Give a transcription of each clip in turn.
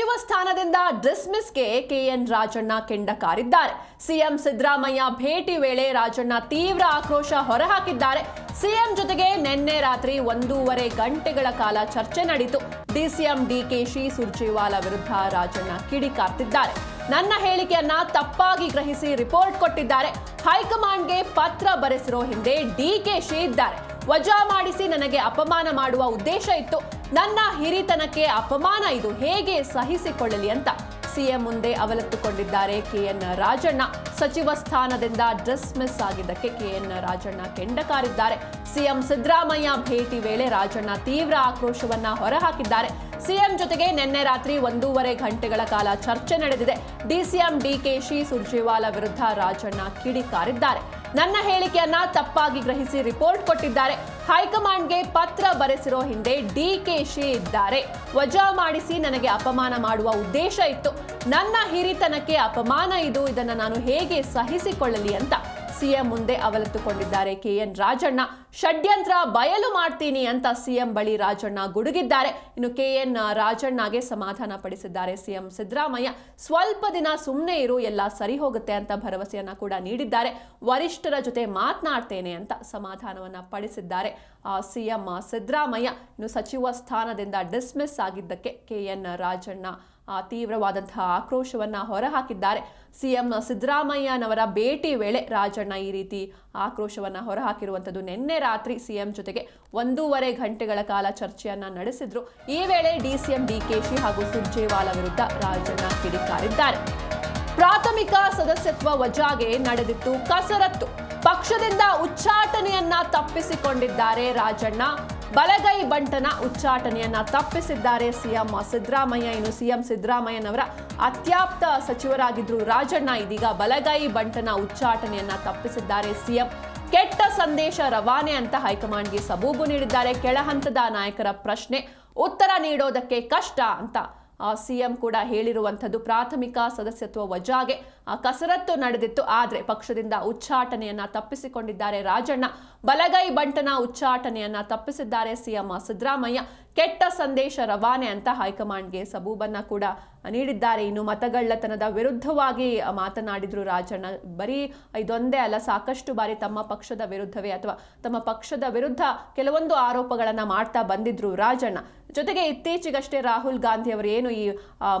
ಸಚಿವ ಸ್ಥಾನದಿಂದ ಡಿಸ್ಮಿಸ್ಗೆ ಕೆಎನ್ ರಾಜಣ್ಣ ಕೆಂಡ ಕಾರಿದ್ದಾರೆ ಸಿಎಂ ಸಿದ್ದರಾಮಯ್ಯ ಭೇಟಿ ವೇಳೆ ರಾಜಣ್ಣ ತೀವ್ರ ಆಕ್ರೋಶ ಹೊರಹಾಕಿದ್ದಾರೆ. ಸಿಎಂ ಜೊತೆಗೆ ನಿನ್ನೆ ರಾತ್ರಿ ಒಂದೂವರೆ ಗಂಟೆಗಳ ಕಾಲ ಚರ್ಚೆ ನಡೆಯಿತು ಡಿಸಿಎಂ ಡಿಕೆಶಿ ಸುರ್ಜೇವಾಲ ವಿರುದ್ಧ ರಾಜಣ್ಣ ಕಿಡಿಕಾರ್ತಿದ್ದಾರೆ. ನನ್ನ ಹೇಳಿಕೆಯನ್ನ ತಪ್ಪಾಗಿ ಗ್ರಹಿಸಿ ರಿಪೋರ್ಟ್ ಕೊಟ್ಟಿದ್ದಾರೆ. ಹೈಕಮಾಂಡ್ಗೆ ಪತ್ರ ಬರೆಸಿರೋ ಹಿಂದೆ ಡಿಕೆಶಿ ಇದ್ದಾರೆ. ವಜಾ ಮಾಡಿಸಿ ನನಗೆ ಅಪಮಾನ ಮಾಡುವ ಉದ್ದೇಶ ಇತ್ತು. ನನ್ನ ಹಿರಿತನಕ್ಕೆ ಅಪಮಾನ ಇದು ಹೇಗೆ ಸಹಿಸಿಕೊಳ್ಳಲಿ ಅಂತ ಸಿಎಂ ಮುಂದೆ ಅವಲತ್ತುಕೊಂಡಿದ್ದಾರೆ ಕೆಎನ್ ರಾಜಣ್ಣ. ಸಚಿವ ಸ್ಥಾನದಿಂದ ಡಿಸ್ಮಿಸ್ ಆಗಿದ್ದಕ್ಕೆ ಕೆಎನ್ ರಾಜಣ್ಣ ಕೆಂಡ ಕಾರಿದ್ದಾರೆ ಸಿಎಂ ಸಿದ್ದರಾಮಯ್ಯ ಭೇಟಿ ವೇಳೆ ರಾಜಣ್ಣ ತೀವ್ರ ಆಕ್ರೋಶವನ್ನ ಹೊರಹಾಕಿದ್ದಾರೆ. ಸಿಎಂ ಜೊತೆಗೆ ನಿನ್ನೆ ರಾತ್ರಿ ಒಂದೂವರೆ ಗಂಟೆಗಳ ಕಾಲ ಚರ್ಚೆ ನಡೆದಿದೆ. ಡಿಸಿಎಂ ಡಿಕೆಶಿ ಸುರ್ಜೇವಾಲ ವಿರುದ್ಧ ರಾಜಣ್ಣ ಕಿಡಿಕಾರಿದ್ದಾರೆ. ನನ್ನ ಹೇಳಿಕೆಯನ್ನ ತಪ್ಪಾಗಿ ಗ್ರಹಿಸಿ ರಿಪೋರ್ಟ್ ಕೊಟ್ಟಿದ್ದಾರೆ. ಹೈಕಮಾಂಡ್ಗೆ ಪತ್ರ ಬರೆಸಿರೋ ಹಿಂದೆ ಡಿ ಕೆ ಶಿ ಇದ್ದಾರೆ. ವಜಾ ಮಾಡಿಸಿ ನನಗೆ ಅಪಮಾನ ಮಾಡುವ ಉದ್ದೇಶ ಇತ್ತು. ನನ್ನ ಹಿರಿತನಕ್ಕೆ ಅಪಮಾನ ಇದು. ಇದನ್ನು ನಾನು ಹೇಗೆ ಸಹಿಸಿಕೊಳ್ಳಲಿ ಅಂತ. ಸಿಎಂ ಮುಂದೆ ಅವಲತ್ತುಕೊಂಡಿದ್ದಾರೆ. ಕೆಎನ್ ರಾಜಣ್ಣ, ಷಡ್ಯಂತ್ರ ಬಯಲು ಮಾಡ್ತೀನಿ ಅಂತ ಸಿಎಂ ಬಳಿ ರಾಜಣ್ಣ ಗುಡುಗಿದ್ದಾರೆ. ಇನ್ನು ಕೆಎನ್ ರಾಜಣ್ಣಗೆ ಸಮಾಧಾನ ಪಡಿಸಿದ್ದಾರೆ. ಸಿಎಂ ಸಿದ್ದರಾಮಯ್ಯ, ಸ್ವಲ್ಪ ದಿನ ಸುಮ್ಮನೆ ಇರು, ಎಲ್ಲ ಸರಿ ಹೋಗುತ್ತೆ ಅಂತ ಭರವಸೆಯನ್ನ ಕೂಡ ನೀಡಿದ್ದಾರೆ. ವರಿಷ್ಠರ ಜೊತೆ ಮಾತನಾಡ್ತೇನೆ ಅಂತ ಸಮಾಧಾನವನ್ನ ಪಡಿಸಿದ್ದಾರೆ. ಸಿಎಂ ಸಿದ್ದರಾಮಯ್ಯ, ಇನ್ನು ಸಚಿವ ಸ್ಥಾನದಿಂದ ಡಿಸ್ಮಿಸ್ ಆಗಿದ್ದಕ್ಕೆ ಕೆಎನ್ ರಾಜಣ್ಣ ತೀವ್ರವಾದಂತಹ ಆಕ್ರೋಶವನ್ನ ಹೊರಹಾಕಿದ್ದಾರೆ. ಸಿಎಂ ಸಿದ್ದರಾಮಯ್ಯನವರ ಭೇಟಿ ವೇಳೆ ರಾಜಣ್ಣ ಈ ರೀತಿ ಆಕ್ರೋಶವನ್ನ ಹೊರಹಾಕಿರುವಂಥದ್ದು ನಿನ್ನೆ ರಾತ್ರಿ ಸಿಎಂ ಜೊತೆಗೆ ಒಂದೂವರೆ ಗಂಟೆಗಳ ಕಾಲ ಚರ್ಚೆಯನ್ನ ನಡೆಸಿದ್ರು. ಈ ವೇಳೆ ಡಿಸಿಎಂ ಡಿಕೆಶಿ ಹಾಗೂ ಸುರ್ಜೇವಾಲ ವಿರುದ್ಧ ರಾಜಣ್ಣ ಕಿಡಿಕಾರಿದ್ದಾರೆ. ಪ್ರಾಥಮಿಕ ಸದಸ್ಯತ್ವ ವಜಾಗೆ ನಡೆದಿತ್ತು ಕಸರತ್ತು. ಪಕ್ಷದಿಂದ ಉಚ್ಚಾಟನೆಯನ್ನ ತಪ್ಪಿಸಿಕೊಂಡಿದ್ದಾರೆ ರಾಜಣ್ಣ. ಬಲಗೈ ಬಂಟನ ಉಚ್ಚಾಟನೆಯನ್ನ ತಪ್ಪಿಸಿದ್ದಾರೆ ಸಿಎಂ ಸಿದ್ದರಾಮಯ್ಯ. ಇನ್ನು ಸಿಎಂ ಸಿದ್ದರಾಮಯ್ಯನವರ ಅತ್ಯಾಪ್ತ ಸಚಿವರಾಗಿದ್ರು ರಾಜಣ್ಣ ಇದೀಗ ಬಲಗೈ ಬಂಟನ ಉಚ್ಚಾಟನೆಯನ್ನ ತಪ್ಪಿಸಿದ್ದಾರೆ ಸಿಎಂ. ಕೆಟ್ಟ ಸಂದೇಶ ರವಾನೆ ಅಂತ ಹೈಕಮಾಂಡ್ಗೆ ಸಬೂಬು ನೀಡಿದ್ದಾರೆ. ಕೆಳಹಂತದ ನಾಯಕರ ಪ್ರಶ್ನೆ, ಉತ್ತರ ನೀಡೋದಕ್ಕೆ ಕಷ್ಟ ಅಂತ ಸಿಎಂ ಕೂಡ ಹೇಳಿರುವಂಥದ್ದು ಪ್ರಾಥಮಿಕ ಸದಸ್ಯತ್ವ ವಜಾಗೆ ಕಸರತ್ತು ನಡೆದಿತ್ತು. ಆದರೆ ಪಕ್ಷದಿಂದ ಉಚ್ಚಾಟನೆಯನ್ನ ತಪ್ಪಿಸಿಕೊಂಡಿದ್ದಾರೆ ರಾಜಣ್ಣ. ಬಲಗೈ ಬಂಟನ ಉಚ್ಚಾಟನೆಯನ್ನ ತಪ್ಪಿಸಿದ್ದಾರೆ ಸಿಎಂ ಸಿದ್ದರಾಮಯ್ಯ. ಕೆಟ್ಟ ಸಂದೇಶ ರವಾನೆ ಅಂತ ಹೈಕಮಾಂಡ್ಗೆ ಸಬೂಬನ್ನ ಕೂಡ ನೀಡಿದ್ದಾರೆ. ಇನ್ನು ಮತಗಳ್ಳತನದ ವಿರುದ್ಧವಾಗಿ ಮಾತನಾಡಿದ್ರು ರಾಜಣ್ಣ. ಬರೀ ಇದೊಂದೇ ಅಲ್ಲ, ಸಾಕಷ್ಟು ಬಾರಿ ತಮ್ಮ ಪಕ್ಷದ ವಿರುದ್ಧವೇ ಅಥವಾ ತಮ್ಮ ಪಕ್ಷದ ವಿರುದ್ಧ ಕೆಲವೊಂದು ಆರೋಪಗಳನ್ನ ಮಾಡ್ತಾ ಬಂದಿದ್ರು ರಾಜಣ್ಣ. ಜೊತೆಗೆ ಇತ್ತೀಚೆಗಷ್ಟೇ ರಾಹುಲ್ ಗಾಂಧಿ ಅವರು ಏನು ಈ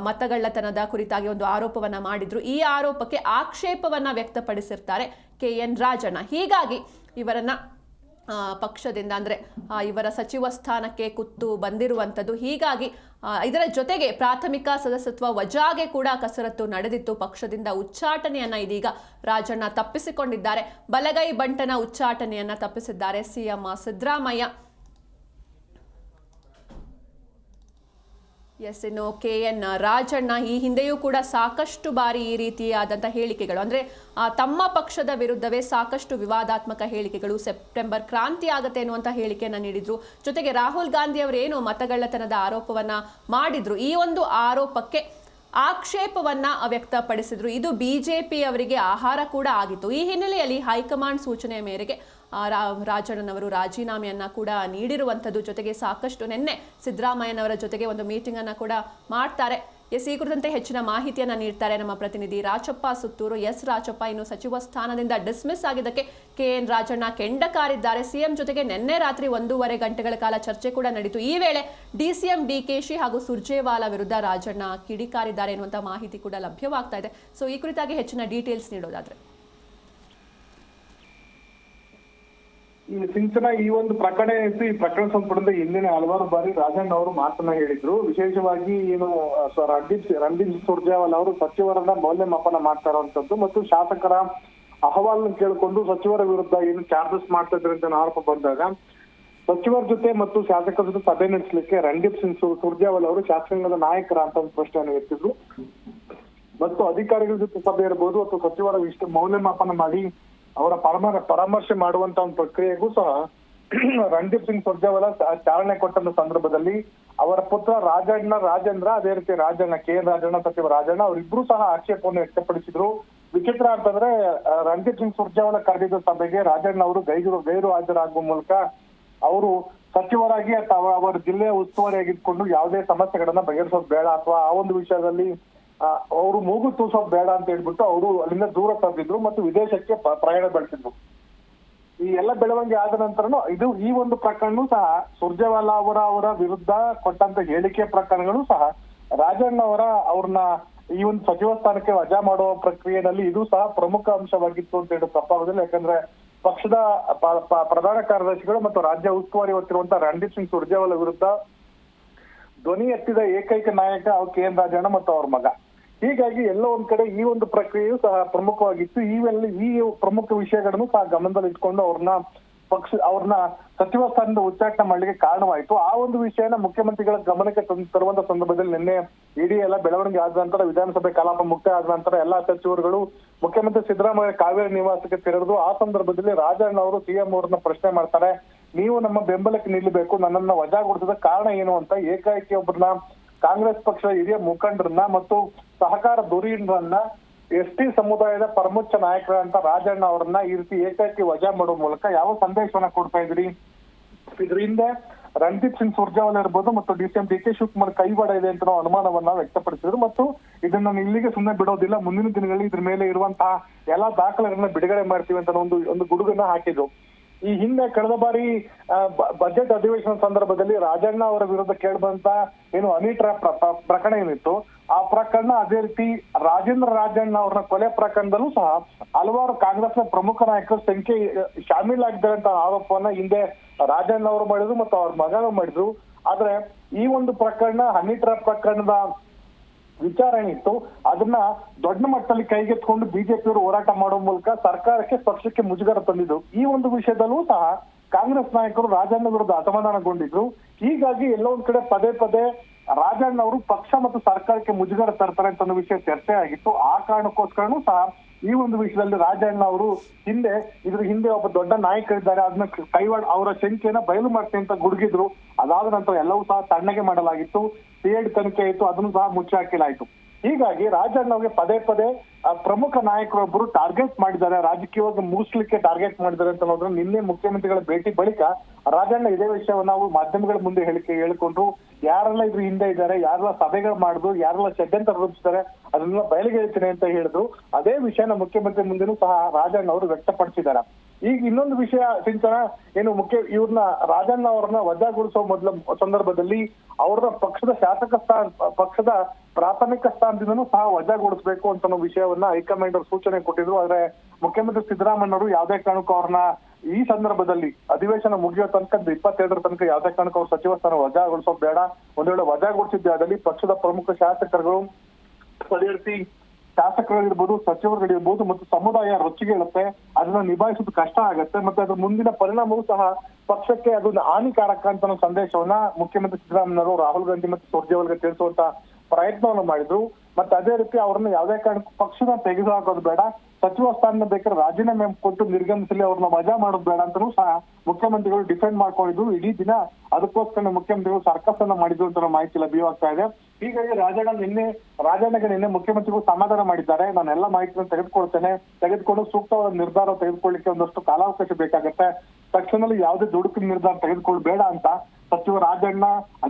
ಮತಗಳ್ಳತನದ ಕುರಿತಾಗಿ ಒಂದು ಆರೋಪವನ್ನ ಮಾಡಿದ್ರು. ಈ ಆರೋಪಕ್ಕೆ ಆಕ್ಷೇಪವನ್ನ ವ್ಯಕ್ತಪಡಿಸಿರ್ತಾರೆ ಕೆ ಎನ್ ರಾಜಣ್ಣ. ಹೀಗಾಗಿ ಇವರನ್ನ ಪಕ್ಷದಿಂದ ಅಂದರೆ ಇವರ ಸಚಿವ ಸ್ಥಾನಕ್ಕೆ ಕುತ್ತು ಬಂದಿರುವಂಥದ್ದು. ಹೀಗಾಗಿ ಇದರ ಜೊತೆಗೆ ಪ್ರಾಥಮಿಕ ಸದಸ್ಯತ್ವ ವಜಾಗೆ ಕೂಡ ಕಸರತ್ತು ನಡೆದಿತ್ತು. ಪಕ್ಷದಿಂದ ಉಚ್ಚಾಟನೆಯನ್ನ ಇದೀಗ ರಾಜಣ್ಣ ತಪ್ಪಿಸಿಕೊಂಡಿದ್ದಾರೆ. ಬಲಗೈ ಬಂಟನ ಉಚ್ಚಾಟನೆಯನ್ನ ತಪ್ಪಿಸಿದ್ದಾರೆ. ಸಿಎಂ ಸಿದ್ದರಾಮಯ್ಯ. ಎಸ್ ಇನ್ನು ಕೆ ಎನ್ ರಾಜಣ್ಣ ಈ ಹಿಂದೆಯೂ ಕೂಡ ಸಾಕಷ್ಟು ಬಾರಿ ಈ ರೀತಿಯಾದಂಥ ಹೇಳಿಕೆಗಳು. ಅಂದರೆ ತಮ್ಮ ಪಕ್ಷದ ವಿರುದ್ಧವೇ ಸಾಕಷ್ಟು ವಿವಾದಾತ್ಮಕ ಹೇಳಿಕೆಗಳು ಸೆಪ್ಟೆಂಬರ್ ಕ್ರಾಂತಿ ಆಗುತ್ತೆ ಅನ್ನುವಂಥ ಹೇಳಿಕೆಯನ್ನು ನೀಡಿದ್ರು. ಜೊತೆಗೆ ರಾಹುಲ್ ಗಾಂಧಿ ಅವರೇನು ಮತಗಳ್ಳತನದ ಆರೋಪವನ್ನು ಮಾಡಿದ್ರು. ಈ ಒಂದು ಆರೋಪಕ್ಕೆ ಆಕ್ಷೇಪವನ್ನು ವ್ಯಕ್ತಪಡಿಸಿದರು ಇದು ಬಿಜೆಪಿ ಅವರಿಗೆ ಆಹಾರ ಕೂಡ ಆಗಿತ್ತು. ಈ ಹಿನ್ನೆಲೆಯಲ್ಲಿ ಹೈಕಮಾಂಡ್ ಸೂಚನೆಯ ಮೇರೆಗೆ ರಾಜಣ್ಣನವರು ರಾಜೀನಾಮೆಯನ್ನು ಕೂಡ ನೀಡಿರುವಂಥದ್ದು ಜೊತೆಗೆ ಸಾಕಷ್ಟು ನಿನ್ನೆ ಸಿದ್ದರಾಮಯ್ಯನವರ ಜೊತೆಗೆ ಒಂದು ಮೀಟಿಂಗನ್ನು ಕೂಡ ಮಾಡ್ತಾರೆ. ಎಸ್, ಈ ಕುರಿತಂತೆ ಹೆಚ್ಚಿನ ಮಾಹಿತಿಯನ್ನು ನೀಡ್ತಾರೆ ನಮ್ಮ ಪ್ರತಿನಿಧಿ ರಾಚಪ್ಪ ಸುತ್ತೂರು. ಎಸ್ ರಾಚಪ್ಪ ಇನ್ನು ಸಚಿವ ಸ್ಥಾನದಿಂದ ಡಿಸ್ಮಿಸ್ ಆಗಿದ್ದಕ್ಕೆ ಕೆ ಎನ್ ರಾಜಣ್ಣ ಕೆಂಡಕಾರಿದ್ದಾರೆ. ಸಿಎಂ ಜೊತೆಗೆ ನಿನ್ನೆ ರಾತ್ರಿ ಒಂದೂವರೆ ಗಂಟೆಗಳ ಕಾಲ ಚರ್ಚೆ ಕೂಡ ನಡೀತು. ಈ ವೇಳೆ ಡಿಸಿಎಂ ಡಿಕೆಶಿ ಹಾಗೂ ಸುರ್ಜೇವಾಲಾ ವಿರುದ್ಧ ರಾಜಣ್ಣ ಕಿಡಿಕಾರಿದ್ದಾರೆ ಎನ್ನುವಂಥ ಮಾಹಿತಿ ಕೂಡ ಲಭ್ಯವಾಗ್ತಾ ಇದೆ. ಸೊ, ಈ ಕುರಿತಾಗಿ ಹೆಚ್ಚಿನ ಡೀಟೇಲ್ಸ್ ನೀಡೋದಾದ್ರೆ. ಈ ಸಿಂಚನ ಈ ಒಂದು ಪ್ರಕರಣ ಇತ್ತು ಈ ಪ್ರಕರಣ ಸಂಪುಟದ ಹಿಂದಿನ ಹಲವಾರು ಬಾರಿ ರಾಜಣ್ಣ ಅವರು ಮಾತನ್ನ ಹೇಳಿದ್ರು. ವಿಶೇಷವಾಗಿ ಏನು ರಣದೀಪ್ ರಣದೀಪ್ ಸುರ್ಜೇವಾಲ್ ಅವರು ಸಚಿವರನ್ನ ಮೌಲ್ಯಮಾಪನ ಮಾಡ್ತಾ ಇರುವಂತದ್ದು ಮತ್ತು ಶಾಸಕರ ಅಹವಾಲನ್ನು ಕೇಳಿಕೊಂಡು ಸಚಿವರ ವಿರುದ್ಧ ಏನು ಚಾರ್ಜಸ್ ಮಾಡ್ತಾ ಇದ್ರೆ ಅಂತ ಆರೋಪ ಬಂದಾಗ, ಸಚಿವರ ಜೊತೆ ಮತ್ತು ಶಾಸಕರ ಜೊತೆ ಸಭೆ ನಡೆಸಲಿಕ್ಕೆ ರಣದೀಪ್ ಸಿಂಗ್ ಸುರ್- ಸುರ್ಜೇವಾಲ್ ಅವರು ಶಾಸಕಾಂಗದ ನಾಯಕರ ಅಂತ ಒಂದು ಪ್ರಶ್ನೆಯನ್ನು ಎತ್ತಿದ್ರು. ಮತ್ತು ಅಧಿಕಾರಿಗಳ ಜೊತೆ ಸಭೆ ಇರಬಹುದು ಅಥವಾ ಸಚಿವರ ಇಷ್ಟು ಮೌಲ್ಯಮಾಪನ ಮಾಡಿ ಅವರ ಪರಮರ ಪರಾಮರ್ಶೆ ಮಾಡುವಂತ ಒಂದು ಪ್ರಕ್ರಿಯೆಗೂ ಸಹ ರಣದೀಪ್ ಸಿಂಗ್ ಸುರ್ಜೇವಾಲ ಚಾಲನೆ ಕೊಟ್ಟಂತ ಸಂದರ್ಭದಲ್ಲಿ ಅವರ ಪುತ್ರ ರಾಜಣ್ಣ, ರಾಜೇಂದ್ರ, ಅದೇ ರೀತಿ ರಾಜಣ್ಣ, ಕೆ. ಎನ್. ರಾಜಣ್ಣ, ಸಚಿವ ರಾಜಣ್ಣ ಅವರಿಬ್ರು ಸಹ ಆಕ್ಷೇಪವನ್ನು ವ್ಯಕ್ತಪಡಿಸಿದ್ರು. ವಿಚಿತ್ರ ಅಂತಂದ್ರೆ ರಣದೀಪ್ ಸಿಂಗ್ ಸುರ್ಜೇವಾಲ ಕರೆದಿದ್ದ ಸಭೆಗೆ ರಾಜಣ್ಣ ಅವರು ಗೈರು ಗೈರು ಹಾಜರಾಗುವ ಮೂಲಕ ಅವರು ಸಚಿವರಾಗಿ ಅಥವಾ ಅವರ ಜಿಲ್ಲೆಯ ಉಸ್ತುವಾರಿಯಾಗಿದ್ಕೊಂಡು ಯಾವುದೇ ಸಮಸ್ಯೆಗಳನ್ನ ಬಗೆಹರಿಸೋದು ಬೇಡ ಅಥವಾ ಆ ಒಂದು ವಿಷಯದಲ್ಲಿ ಅವರು ಮೂಗು ತೂಸೋದು ಬೇಡ ಅಂತ ಹೇಳ್ಬಿಟ್ಟು ಅವರು ಅಲ್ಲಿಂದ ದೂರ ತಂದಿದ್ರು ಮತ್ತು ವಿದೇಶಕ್ಕೆ ಪ್ರಯಾಣ ಬೆಳೆಸಿದ್ರು. ಈ ಎಲ್ಲ ಬೆಳವಣಿಗೆ ಆದ ನಂತರನು ಇದು ಈ ಒಂದು ಪ್ರಕರಣವೂ ಸಹ ಸುರ್ಜೇವಾಲಾ ಅವರ ಅವರ ವಿರುದ್ಧ ಕೊಟ್ಟಂತ ಹೇಳಿಕೆ ಪ್ರಕರಣಗಳು ಸಹ ರಾಜಣ್ಣ ಅವರ, ಅವ್ರನ್ನ ಈ ಒಂದು ಸಚಿವ ಸ್ಥಾನಕ್ಕೆ ವಜಾ ಮಾಡುವ ಪ್ರಕ್ರಿಯೆಯಲ್ಲಿ ಇದು ಸಹ ಪ್ರಮುಖ ಅಂಶವಾಗಿತ್ತು ಅಂತ ಹೇಳಿ ತಪ್ಪಾಗುದಿಲ್ಲ. ಯಾಕಂದ್ರೆ ಪಕ್ಷದ ಪ್ರಧಾನ ಕಾರ್ಯದರ್ಶಿಗಳು ಮತ್ತು ರಾಜ್ಯ ಉಸ್ತುವಾರಿ ಹೊತ್ತಿರುವಂತಹ ರಣದೀಪ್ ಸಿಂಗ್ ಸುರ್ಜೇವಾಲಾ ವಿರುದ್ಧ ಧ್ವನಿ ಎತ್ತಿದ ಏಕೈಕ ನಾಯಕ ಅವ್ರು ಕೆ ಎನ್ ರಾಜಣ್ಣ ಮತ್ತು ಅವ್ರ ಮಗ. ಹೀಗಾಗಿ ಎಲ್ಲ ಒಂದ್ ಕಡೆ ಈ ಒಂದು ಪ್ರಕ್ರಿಯೆಯು ಸಹ ಪ್ರಮುಖವಾಗಿತ್ತು. ಇವೆಲ್ಲ ಈ ಪ್ರಮುಖ ವಿಷಯಗಳನ್ನು ಸಹ ಗಮನದಲ್ಲಿ ಇಟ್ಕೊಂಡು ಅವ್ರನ್ನ ಪಕ್ಷ, ಅವ್ರನ್ನ ಸಚಿವ ಸ್ಥಾನದಿಂದ ಉಚ್ಚಾಟನೆ ಮಾಡ್ಲಿಕ್ಕೆ ಕಾರಣವಾಯಿತು. ಆ ಒಂದು ವಿಷಯನ ಮುಖ್ಯಮಂತ್ರಿಗಳ ಗಮನಕ್ಕೆ ತರುವಂತ ಸಂದರ್ಭದಲ್ಲಿ ನಿನ್ನೆ ಇಡೀ ಎಲ್ಲ ಬೆಳವಣಿಗೆ ಆದ ನಂತರ, ವಿಧಾನಸಭೆ ಕಲಾಪ ಮುಕ್ತಾಯ ಆದ ನಂತರ ಎಲ್ಲಾ ಸಚಿವರುಗಳು, ಮುಖ್ಯಮಂತ್ರಿ ಸಿದ್ದರಾಮಯ್ಯ ಕಾವೇರಿ ನಿವಾಸಕ್ಕೆ ತೆರೆದು ಆ ಸಂದರ್ಭದಲ್ಲಿ ರಾಜಣ್ಣ ಅವರು ಸಿಎಂ ಅವರನ್ನ ಪ್ರಶ್ನೆ ಮಾಡ್ತಾರೆ, ನೀವು ನಮ್ಮ ಬೆಂಬಲಕ್ಕೆ ನಿಲ್ಲಬೇಕು, ನನ್ನನ್ನ ವಜಾಗೊಳಿಸಿದ ಕಾರಣ ಏನು? ಅಂತ ಏಕಾಏಕಿ ಒಬ್ಬರನ್ನ ಕಾಂಗ್ರೆಸ್ ಪಕ್ಷ ಹಿರಿಯ ಮುಖಂಡರನ್ನ ಮತ್ತು ಸಹಕಾರ ಧುರೀಣರನ್ನ ಎಸ್ ಟಿ ಸಮುದಾಯದ ಪರಮೋಚ್ಚ ನಾಯಕರಂತ ರಾಜಣ್ಣ ಅವರನ್ನ ಈ ರೀತಿ ಏಕಾಏಕಿ ವಜಾ ಮಾಡುವ ಮೂಲಕ ಯಾವ ಸಂದೇಶವನ್ನ ಕೊಡ್ತಾ ಇದ್ರಿ? ಇದ್ರ ಹಿಂದೆ ರಣದೀಪ್ ಸಿಂಗ್ ಸುರ್ಜೇವಾಲಾ ಇರ್ಬೋದು ಮತ್ತು D C M D K Shivakumar ಕೈವಾಡ ಇದೆ ಅಂತ ನಾವು ಅನುಮಾನವನ್ನ ವ್ಯಕ್ತಪಡಿಸಿದ್ರು. ಮತ್ತು ಇದನ್ನ ನಾನು ಇಲ್ಲಿಗೆ ಸುಮ್ಮನೆ ಬಿಡೋದಿಲ್ಲ, ಮುಂದಿನ ದಿನಗಳಲ್ಲಿ ಇದ್ರ ಮೇಲೆ ಇರುವಂತಹ ಎಲ್ಲಾ ದಾಖಲೆಗಳನ್ನ ಬಿಡುಗಡೆ ಮಾಡ್ತೀವಿ ಅಂತ ಒಂದು ಒಂದು ಗುಡುಗನ್ನ ಹಾಕಿದ್ರು. ಈ ಹಿಂದೆ ಕಳೆದ ಬಾರಿ ಬಜೆಟ್ ಅಧಿವೇಶನ ಸಂದರ್ಭದಲ್ಲಿ ರಾಜಣ್ಣ ಅವರ ವಿರುದ್ಧ ಕೇಳಿದಂತ ಏನು ಪ್ರ- ಪ್ರಕರಣ ಏನಿತ್ತು, ಆ ಪ್ರಕರಣ ಅದೇ ರೀತಿ ರಾಜೇಂದ್ರ ರಾಜಣ್ಣ ಅವರ ಕೊಲೆ ಪ್ರಕರಣದಲ್ಲೂ ಸಹ ಹಲವಾರು ಕಾಂಗ್ರೆಸ್ನ ಪ್ರಮುಖ ನಾಯಕರು ಸಂಖ್ಯೆ ಶಾಮೀಲಾಗಿದ್ದಾರೆ ಅಂತ ಆರೋಪವನ್ನ ಹಿಂದೆ ರಾಜಣ್ಣ ಅವರು ಮಾಡಿದ್ರು ಮತ್ತು ಅವ್ರ ಮಗನೂ ಮಾಡಿದ್ರು. ಆದ್ರೆ ಈ ಒಂದು ಪ್ರಕರಣ ಹನಿ ಟ್ರಾಪ್ ಪ್ರಕರಣದ ವಿಚಾರಣೆ ಇತ್ತು. ಅದನ್ನ ದೊಡ್ಡ ಮಟ್ಟದಲ್ಲಿ ಕೈಗೆತ್ಕೊಂಡು ಬಿಜೆಪಿಯವರು ಹೋರಾಟ ಮಾಡುವ ಮೂಲಕ ಸರ್ಕಾರಕ್ಕೆ, ಪಕ್ಷಕ್ಕೆ ಮುಜುಗರ ತಂದಿದ್ರು ಈ ಒಂದು ವಿಷಯದಲ್ಲೂ ಸಹ ಕಾಂಗ್ರೆಸ್ ನಾಯಕರು ರಾಜಣ್ಣ ವಿರುದ್ಧ ಅಸಮಾಧಾನಗೊಂಡಿದ್ರು. ಹೀಗಾಗಿ ಎಲ್ಲೋ ಒಂದ್ ಕಡೆ ಪದೇ ಪದೇ ರಾಜಣ್ಣ ಅವರು ಪಕ್ಷ ಮತ್ತು ಸರ್ಕಾರಕ್ಕೆ ಮುಜುಗರ ತರ್ತಾರೆ ಅಂತ ವಿಷಯ ಚರ್ಚೆ ಆಗಿತ್ತು. ಆ ಕಾರಣಕ್ಕೋಸ್ಕರನೂ ಸಹ ಈ ಒಂದು ವಿಷಯದಲ್ಲಿ ರಾಜಣ್ಣ ಅವರು ಹಿಂದೆ, ಇದ್ರ ಹಿಂದೆ ಒಬ್ಬ ದೊಡ್ಡ ನಾಯಕರಿದ್ದಾರೆ. ಅದನ್ನ ಕೈವಾಡ, ಅವರ ಶಂಕೆಯನ್ನ ಬಯಲು ಮಾಡ್ತೀನಿ ಅಂತ ಗುಡುಗಿದ್ರು. ಅದಾದ ನಂತರ ಎಲ್ಲವೂ ಸಹ ತಣ್ಣಗೆ ಮಾಡಲಾಗಿತ್ತು. ಸಿಎಡ್ ತನಿಖೆ ಆಯಿತು. ಅದನ್ನು ಸಹ ಮುಚ್ಚಿ ಹಾಕಲಾಯಿತು. ಹೀಗಾಗಿ ರಾಜಣ್ಣ ಅವ್ರಿಗೆ ಪದೇ ಪದೇ ಪ್ರಮುಖ ನಾಯಕರೊಬ್ಬರು ಟಾರ್ಗೆಟ್ ಮಾಡಿದ್ದಾರೆ. ರಾಜಕೀಯವಾಗಿ ಮುಗಿಸ್ಲಿಕ್ಕೆ ಟಾರ್ಗೆಟ್ ಮಾಡಿದ್ದಾರೆ ಅಂತ ನೋಡಿದ್ರೆ ನಿನ್ನೆ ಮುಖ್ಯಮಂತ್ರಿಗಳ ಭೇಟಿ ಬಳಿಕ ರಾಜಣ್ಣ ಇದೇ ವಿಷಯವನ್ನು ನಾವು ಮಾಧ್ಯಮಗಳ ಮುಂದೆ ಹೇಳಿಕೆ ಹೇಳಿಕೊಂಡ್ರು ಯಾರೆಲ್ಲ ಇದ್ರ ಹಿಂದೆ ಇದ್ದಾರೆ, ಯಾರೆಲ್ಲ ಸಭೆಗಳು ಮಾಡುದು, ಯಾರೆಲ್ಲ ಷಡ್ಯಂತ್ರ ರೂಪಿಸಿದ್ದಾರೆ ಅದನ್ನೆಲ್ಲ ಬಯಲಿಗೆ ಹೇಳ್ತೀನಿ ಅಂತ ಹೇಳಿದ್ರು. ಅದೇ ವಿಷಯನ ಮುಖ್ಯಮಂತ್ರಿ ಮುಂದೆನೂ ಸಹ ರಾಜಣ್ಣ ಅವರು ವ್ಯಕ್ತಪಡಿಸಿದ್ದಾರೆ. ಈಗ ಇನ್ನೊಂದು ವಿಷಯ ಸಿಂಚನ, ಏನು ಮುಖ್ಯ, ಇವ್ರನ್ನ ರಾಜಣ್ಣ ಅವ್ರನ್ನ ವಜಾಗೊಳಿಸುವ ಮೊದಲ ಸಂದರ್ಭದಲ್ಲಿ ಅವ್ರದ ಪಕ್ಷದ ಶಾಸಕ ಸ್ಥಾನ, ಪಕ್ಷದ ಪ್ರಾಥಮಿಕ ಸ್ಥಾನದಿಂದನೂ ಸಹ ವಜಾಗೊಳಿಸಬೇಕು ಅಂತ ಅನ್ನೋ ವಿಷಯವನ್ನ ಹೈಕಮಾಂಡ್ ಅವರು ಸೂಚನೆ ಕೊಟ್ಟಿದ್ರು. ಆದ್ರೆ ಮುಖ್ಯಮಂತ್ರಿ ಸಿದ್ದರಾಮಯ್ಯವರು ಯಾವುದೇ ಕಾರಣಕ್ಕೂ ಅವ್ರನ್ನ ಈ ಸಂದರ್ಭದಲ್ಲಿ ಅಧಿವೇಶನ ಮುಗಿಯೋ ತನಕ ಇಪ್ಪತ್ತೆರಡರ ತನಕ ಯಾವುದೇ ಕಾರಣಕ್ಕೂ ಅವ್ರ ಸಚಿವ ಸ್ಥಾನ ವಜಾಗೊಳಿಸೋದು ಬೇಡ. ಒಂದ್ ವೇಳೆ ವಜಾಗೊಳಿಸಿದ್ದಾದಲ್ಲಿ ಪಕ್ಷದ ಪ್ರಮುಖ ಶಾಸಕರುಗಳು ಅದೇ ರೀತಿ ಶಾಸಕರಿರ್ಬೋದು ಸಚಿವರುಗಳಿರ್ಬೋದು ಮತ್ತು ಸಮುದಾಯ ರೊಚ್ಚಿಗೇಳುತ್ತೆ ಅದನ್ನ ನಿಭಾಯಿಸೋದು ಕಷ್ಟ ಆಗತ್ತೆ ಮತ್ತೆ ಅದ್ರ ಮುಂದಿನ ಪರಿಣಾಮವೂ ಸಹ ಪಕ್ಷಕ್ಕೆ ಅದೊಂದು ಹಾನಿಕಾರಕ ಅಂತ ಸಂದೇಶವನ್ನ ಮುಖ್ಯಮಂತ್ರಿ ಸಿದ್ದರಾಮಯ್ಯವರು ರಾಹುಲ್ ಗಾಂಧಿ ಮತ್ತು ತಿಳಿಸುವಂತ ಪ್ರಯತ್ನವನ್ನು ಮಾಡಿದ್ರು. ಮತ್ತೆ ಅದೇ ರೀತಿ ಅವ್ರನ್ನ ಯಾವುದೇ ಕಾರಣಕ್ಕೂ ಪಕ್ಷದ ತೆಗೆದು ಹಾಕೋದು ಬೇಡ. ಸಚಿವ ಸ್ಥಾನ ಬೇಕಾದ್ರೆ ರಾಜೀನಾಮೆ ಕೊಟ್ಟು ನಿರ್ಗಮಿಸಲಿ, ಅವ್ರನ್ನ ಮಜಾ ಮಾಡೋದು ಬೇಡ ಅಂತಲೂ ಸಹ ಮುಖ್ಯಮಂತ್ರಿಗಳು ಡಿಫೆಂಡ್ ಮಾಡ್ಕೊಂಡಿದ್ರು ಇಡೀ ದಿನ ಅದಕ್ಕೋಸ್ಕರ ಮುಖ್ಯಮಂತ್ರಿಗಳು ಸರ್ಕಸ್ ಅನ್ನ ಮಾಡಿದ್ರು ಅಂತ ಮಾಹಿತಿ ಲಭ್ಯವಾಗ್ತಾ ಇದೆ. ಹೀಗಾಗಿ ರಾಜಣ್ಣ ನಿನ್ನೆ, ರಾಜಣ್ಣಗೆ ನಿನ್ನೆ ಮುಖ್ಯಮಂತ್ರಿಗಳು ಸಮಾಧಾನ ಮಾಡಿದ್ದಾರೆ. ನಾನು ಎಲ್ಲ ಮಾಹಿತಿಯನ್ನು ತೆಗೆದುಕೊಳ್ತೇನೆ. ತೆಗೆದುಕೊಂಡು ಸೂಕ್ತವಾದ ನಿರ್ಧಾರ ತೆಗೆದುಕೊಳ್ಳಿಕ್ಕೆ ಒಂದಷ್ಟು ಕಾಲಾವಕಾಶ ಬೇಕಾಗತ್ತೆ. ತಕ್ಷಣದಲ್ಲಿ ಯಾವುದೇ ದುಡುಕಿನ ನಿರ್ಧಾರ ತೆಗೆದುಕೊಳ್ಬೇಡ ಅಂತ ಸಚಿವ ರಾಜಣ್ಣ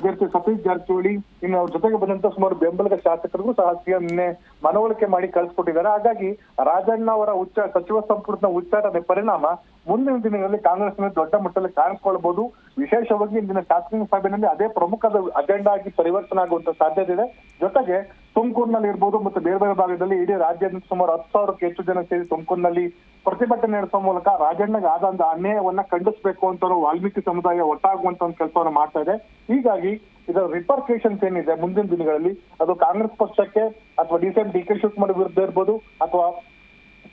ರೀತಿ ಸತೀಶ್ ಜಾರಕಿಹೊಳಿ, ಇನ್ನು ಅವ್ರ ಜೊತೆಗೆ ಬಂದಂತ ಸುಮಾರು ಬೆಂಬಲಿತ ಶಾಸಕರಿಗೂ ಸಹ ಸಿಎಂ ನಿನ್ನೆ ಮನವೊಲಿಕೆ ಮಾಡಿ ಕಳಿಸ್ಕೊಟ್ಟಿದ್ದಾರೆ. ಹಾಗಾಗಿ ರಾಜಣ್ಣ ಅವರ ಉಚ್ಚಾರ ಸಚಿವ ಸಂಪುಟದ ಉಚ್ಚಾರಣೆ ಪರಿಣಾಮ ಮುಂದಿನ ದಿನಗಳಲ್ಲಿ ಕಾಂಗ್ರೆಸ್ನಲ್ಲಿ ದೊಡ್ಡ ಮಟ್ಟದಲ್ಲಿ ಕಾಣಿಸ್ಕೊಳ್ಬಹುದು. ವಿಶೇಷವಾಗಿ ಇಂದಿನ ಶಾಸಕ ಸಭೆಯಲ್ಲಿ ಅದೇ ಪ್ರಮುಖದ ಅಜೆಂಡಾ ಆಗಿ ಪರಿವರ್ತನೆ ಆಗುವಂತ ಸಾಧ್ಯತೆ ಇದೆ. ಜೊತೆಗೆ ತುಮಕೂರಿನಲ್ಲಿ ಇರ್ಬೋದು ಮತ್ತು ಬೇರೆ ಬೇರೆ ಭಾಗದಲ್ಲಿ ಇಡೀ ರಾಜ್ಯದಿಂದ ಸುಮಾರು ಹತ್ತು ಸಾವಿರಕ್ಕೆ ಹೆಚ್ಚು ಜನ ಸೇರಿ ತುಮಕೂರಿನಲ್ಲಿ ಪ್ರತಿಭಟನೆ ನಡೆಸುವ ಮೂಲಕ ರಾಜಣ್ಣಗೆ ಆದಂತ ಅನ್ಯಾಯವನ್ನ ಖಂಡಿಸಬೇಕು ಅಂತ ವಾಲ್ಮೀಕಿ ಸಮುದಾಯ ಒಟ್ಟಾಗುವಂತ ಒಂದು ಕೆಲಸವನ್ನು ಮಾಡ್ತಾ ಇದೆ. ಹೀಗಾಗಿ ಇದರ ರಿಪರ್ಕೇಶನ್ಸ್ ಏನಿದೆ ಮುಂದಿನ ದಿನಗಳಲ್ಲಿ? ಅದು ಕಾಂಗ್ರೆಸ್ ಪಕ್ಷಕ್ಕೆ ಅಥವಾ D C M D K Shivakumar ವಿರುದ್ಧ ಇರ್ಬೋದು ಅಥವಾ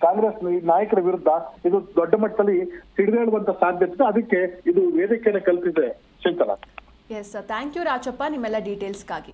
ಕಾಂಗ್ರೆಸ್ ನಾಯಕರ ವಿರುದ್ಧ ಇದು ದೊಡ್ಡ ಮಟ್ಟದಲ್ಲಿ ಸಿಡಿದೇಳುವಂತ ಸಾಧ್ಯತೆ ಅದಕ್ಕೆ ಇದು ವೇದಿಕೆಯನ್ನು ಕಲ್ಪಿಸಿದೆ. Shankara. Yes thank you Rajappa. ನಿಮ್ಮೆಲ್ಲ ಡೀಟೇಲ್ಸ್ಗಾಗಿ